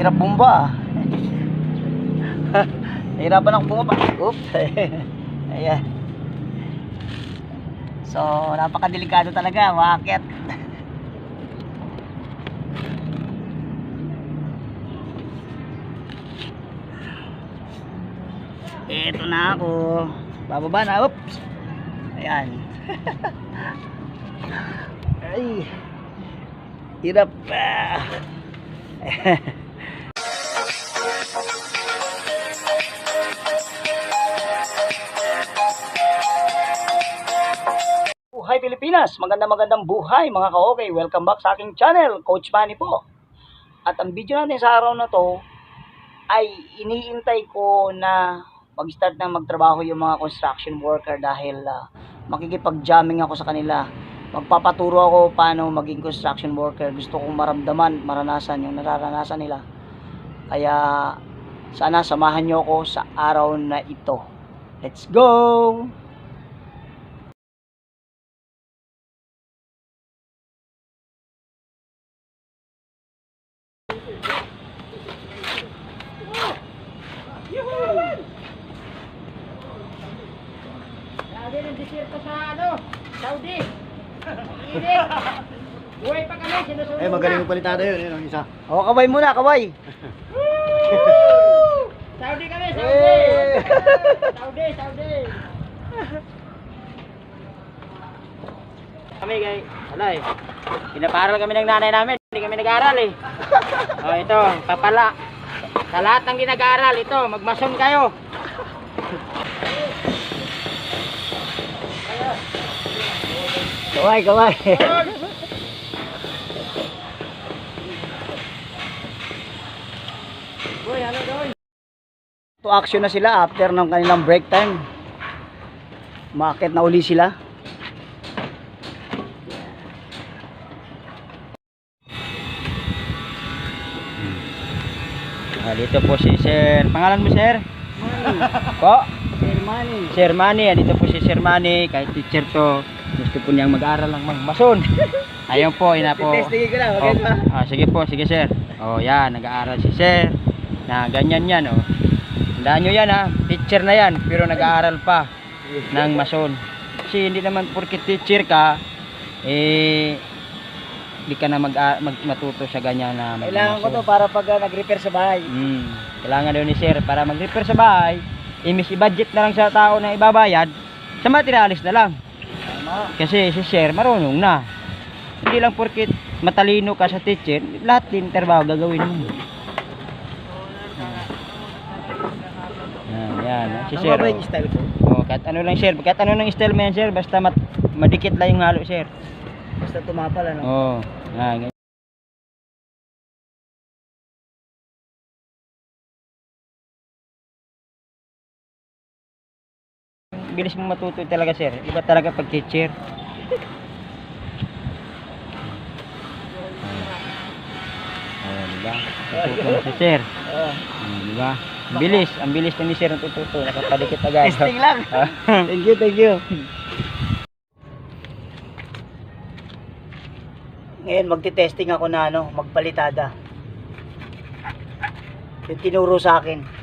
Hirap bumba. ah. Nahirapan ako bumaba. Oops. Ayan. So, napakadelikado talaga, makakit. Ito na ako. Bababa na. Oops. Ayan. Ay. Hirap pa. Buhay Pilipinas! Maganda magandang buhay mga ka-okay. Welcome back sa aking channel, Coach Manny po. At ang video natin sa araw na to ay iniintay ko na mag-start na magtrabaho yung mga construction worker dahil ah, makikipag-jamming ako sa kanila. Magpapaturo ako paano maging construction worker. Gusto kong maramdaman, maranasan yung nararanasan nila. Kaya sana samahan nyo ako sa araw na ito. Let's go! Ng desierto sa ano, Saudi. Init. Buhay pa kami, sinusunod Eh, magaling yung palitado yun, yun ang isa. O, kaway muna, kaway! Saudi kami, Saudi. Eh. Saudi, Saudi. Kami kay, wala eh. Pinaparal kami ng nanay namin, hindi kami nag-aaral eh. oh, ito, papala. Sa lahat ng ginag-aaral, ito, magmason kayo. Ano doon? to action na sila after ng kanilang break time. Maakit na uli sila. Ah, dito po si Sir. Pangalan mo, Sir? po? Sir Manny. Sir Manny, dito po si Sir Manny, kahit teacher to, gusto po niyang mag-aral ng magmason. Ayun po, ina po. Ko lang, Oh, okay ah, sige po, sige sir. Oh, yan, nag-aaral si sir. Na ganyan yan, oh. Tandaan nyo yan, ha. Teacher na yan, pero nag-aaral pa ng mason. Kasi hindi naman porket teacher ka, eh, hindi ka na mag, mag matuto sa ganyan na mag Kailangan ko to para pag uh, nag-repair sa bahay. Mm, kailangan daw ni sir para mag-repair sa bahay, imis i-budget na lang sa tao na ibabayad, sa materialis na lang. Kasi si sir marunong na. Hindi lang porkit matalino ka sa teacher, lahat din trabaho gagawin mo. Yan, yan. ah, Si sir. ba oh. yung style ko? Oh, kahit ano lang sir, kahit ano ng style mo yan sir, basta mat madikit lang yung halo sir. Basta tumapal, ano? Oh, yan. Bilis mo matuto talaga sir. Iba talaga pag teacher. Oh, diba? Natuto na si sir. Oh, diba? Ang bilis, ang bilis na ni sir natututo. Nakapadikit agad. Testing lang. Ah. thank you, thank you. Ngayon, magte-testing ako na ano, magpalitada. Yung tinuro sa akin.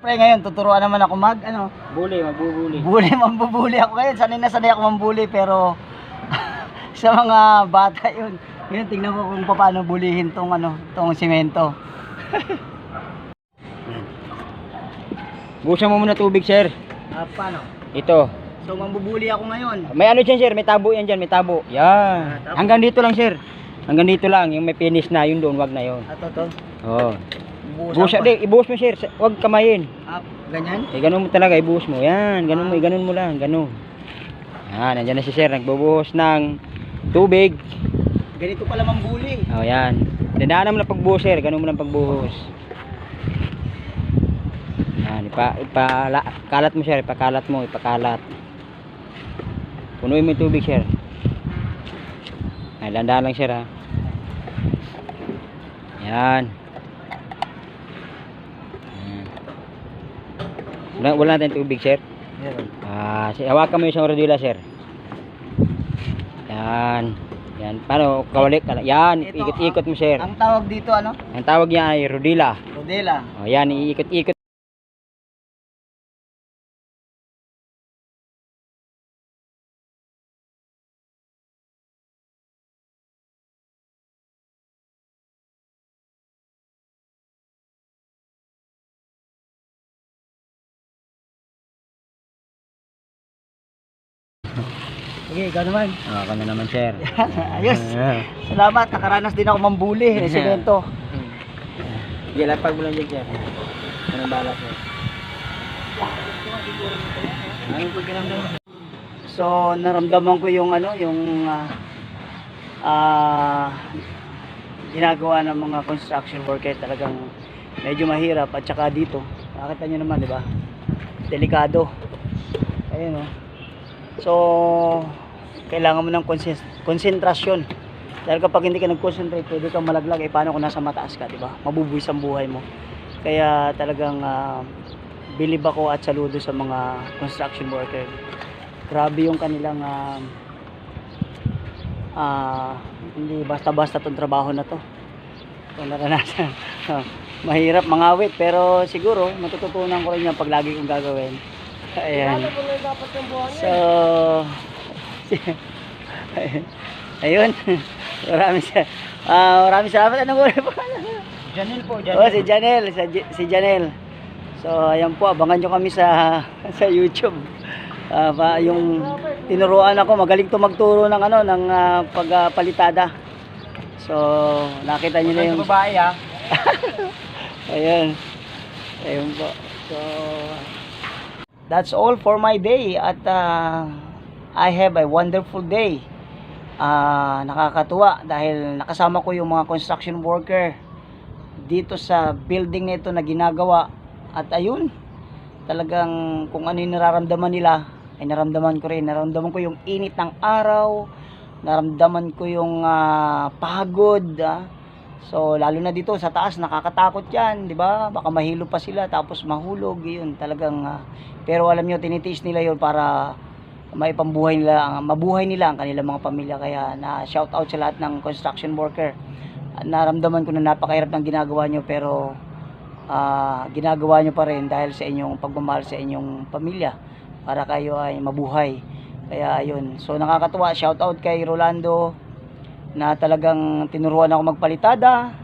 Pre, ngayon, tuturuan naman ako mag, ano, Buli, magbubuli. Bully, mambubuli ako ngayon. Sanay na sanay ako mambuli pero sa mga bata yun. Ngayon tingnan ko kung paano bulihin tong ano, tong simento. Busan mo muna tubig sir. Ah, paano? Ito. So mambubuli ako ngayon. May ano dyan sir, may tabo yan dyan, may tabo. Ah, Yan. tabo. Hanggang dito lang sir. Hanggang dito lang, yung may finish na, yun doon, wag na yun. Ato to. Oo. Buhusan Busa, pa. di, ibuhos mo sir, Sa- wag kamayin. Ah, ganyan? Eh, ganun mo talaga, ibuhos mo. Yan, ganun mo, ganun mo lang, ganun. Yan, nandyan na si sir, nagbubuhos ng tubig. Ganito pala mambuli. Oh, yan. Dandaan mo lang pagbuhos sir, ganun mo lang pagbuhos. Yan, ipa, ipa, kalat mo sir, ipakalat mo, ipakalat. Punuin mo yung tubig sir. Ay, dandaan lang sir ha. Yan. Wala, wala natin tubig, sir. Meron. Ah, si hawakan mo yung isang rodila, sir. Yan. Yan. Paano? Kawalik ka. Yan. Ikot-ikot mo, sir. Ang tawag dito ano? Ang tawag niya ay rodila. Rodela. O, yan. Iikot-ikot. Sige, ikaw naman. Ah, ako na naman, sir. Ayos. Salamat. Nakaranas din ako mambuli ng semento. Sige, lapag mo lang dyan, sir. Anong bala, sir? Pagkiramdam? So, naramdaman ko yung ano, yung ah ah, ginagawa ng mga construction worker talagang medyo mahirap at saka dito, nakita nyo naman, di ba? Delikado. Ayun, oh. So, kailangan mo ng konsen- konsentrasyon. Dahil kapag hindi ka nag-concentrate, pwede kang malaglag. Eh, paano kung nasa mataas ka, di ba? Mabubuwis ang buhay mo. Kaya talagang ah, bilib ako at saludo sa mga construction worker grabe yung kanilang ah, ah, hindi basta-basta tong trabaho na to kung naranasan Ah, mahirap mangawit pero siguro matututunan ko rin yan pag lagi kong gagawin ayan so ayun maraming sa ah maraming salamat anong uri po Janil po, Oh, si Janel, si, Janel. So, ayan po, abangan nyo kami sa sa YouTube. Ah, pa, yung tinuruan ako, magaling to magturo ng ano, ng ah, pagpalitada. so, nakita nyo na yung babae, ah. Ayun. Ayun po. So, that's all for my day at uh, I have a wonderful day. Ah, nakakatuwa dahil nakasama ko yung mga construction worker dito sa building na ito na ginagawa at ayun talagang kung ano yung nararamdaman nila ay naramdaman ko rin naramdaman ko yung init ng araw naramdaman ko yung ah, pagod ah. So lalo na dito sa taas nakakatakot 'yan, 'di ba? Baka mahilo pa sila tapos mahulog 'yun. Talagang ah, pero alam niyo tinitiis nila 'yon para maipambuhay nila, ang- mabuhay nila ang kanilang mga pamilya kaya na shout out sa lahat ng construction worker. Naramdaman ko na napakahirap ng ginagawa niyo pero ah, ginagawa niyo pa rin dahil sa inyong pagmamahal sa inyong pamilya para kayo ay mabuhay. Kaya ayun. So nakakatuwa shout out kay Rolando na talagang tinuruan ako magpalitada.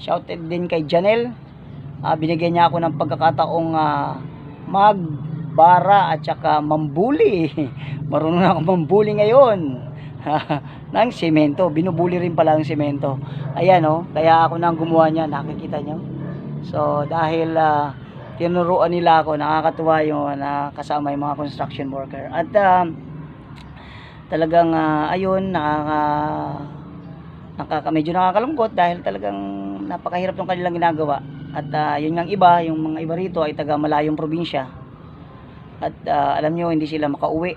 Shouted din kay Janel. Ah, binigyan niya ako ng pagkakataong ah, magbara at saka mambuli. Marunong na ako mambuli ngayon. ng semento. Binubuli rin pala ang semento. Ayan oh, kaya ako nang gumawa niya. Nakikita niyo? So, dahil ah, tinuruan nila ako, nakakatuwa yun na kasama yung mga construction worker. At ah, talagang ah, ayun, nakaka nakaka medyo nakakalungkot dahil talagang napakahirap ng kanilang ginagawa. At ah, yun nga iba, yung mga iba rito ay taga malayong probinsya. At ah, alam nyo, hindi sila makauwi.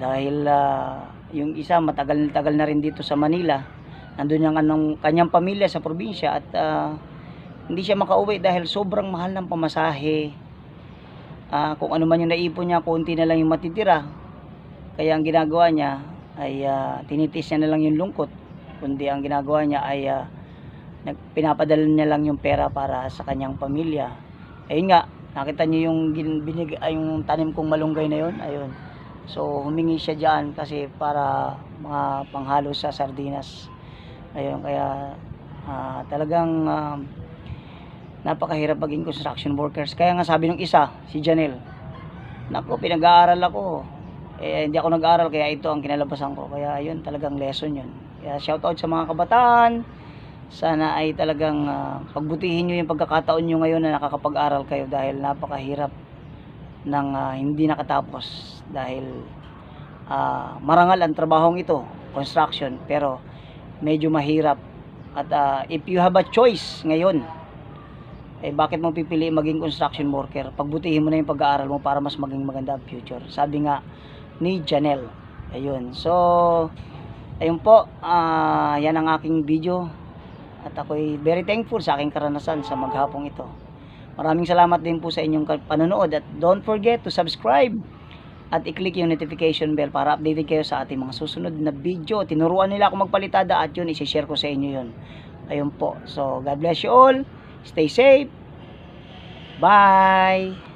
Dahil ah, yung isa matagal tagal na rin dito sa Manila. Nandun yung anong, kanyang pamilya sa probinsya at ah, hindi siya makauwi dahil sobrang mahal ng pamasahe. Ah, kung ano man yung naipon niya, konti na lang yung matitira. Kaya ang ginagawa niya ay ah, tinitis niya na lang yung lungkot. Kundi ang ginagawa niya ay ah, nag- pinapadala niya lang yung pera para sa kanyang pamilya. Ayun nga, nakita niyo yung binig ay, yung tanim kong malunggay na yun, ayun. So humingi siya diyan kasi para mga panghalo sa sardinas. Ayun, kaya ah, talagang ah, napakahirap maging construction workers. Kaya nga sabi ng isa, si Janelle, Nako, pinag-aaral ako. Eh, hindi ako nag-aaral, kaya ito ang kinalabasan ko. Kaya yun, talagang lesson yun. Kaya shoutout sa mga kabataan. Sana ay talagang ah, pagbutihin nyo yung pagkakataon nyo ngayon na nakakapag-aral kayo dahil napakahirap ng ah, hindi nakatapos. Dahil ah, marangal ang trabahong ito, construction, pero medyo mahirap. At ah, if you have a choice ngayon, eh bakit mo pipili maging construction worker? Pagbutihin mo na yung pag-aaral mo para mas maging maganda ang future. Sabi nga ni Janelle. Ayun. So, ayun po. ah yan ang aking video. At ako'y very thankful sa aking karanasan sa maghapong ito. Maraming salamat din po sa inyong panonood at don't forget to subscribe at i-click yung notification bell para updated kayo sa ating mga susunod na video. Tinuruan nila ako magpalitada at yun, isi-share ko sa inyo yun. Ayun po. So, God bless you all. Stay safe. Bye!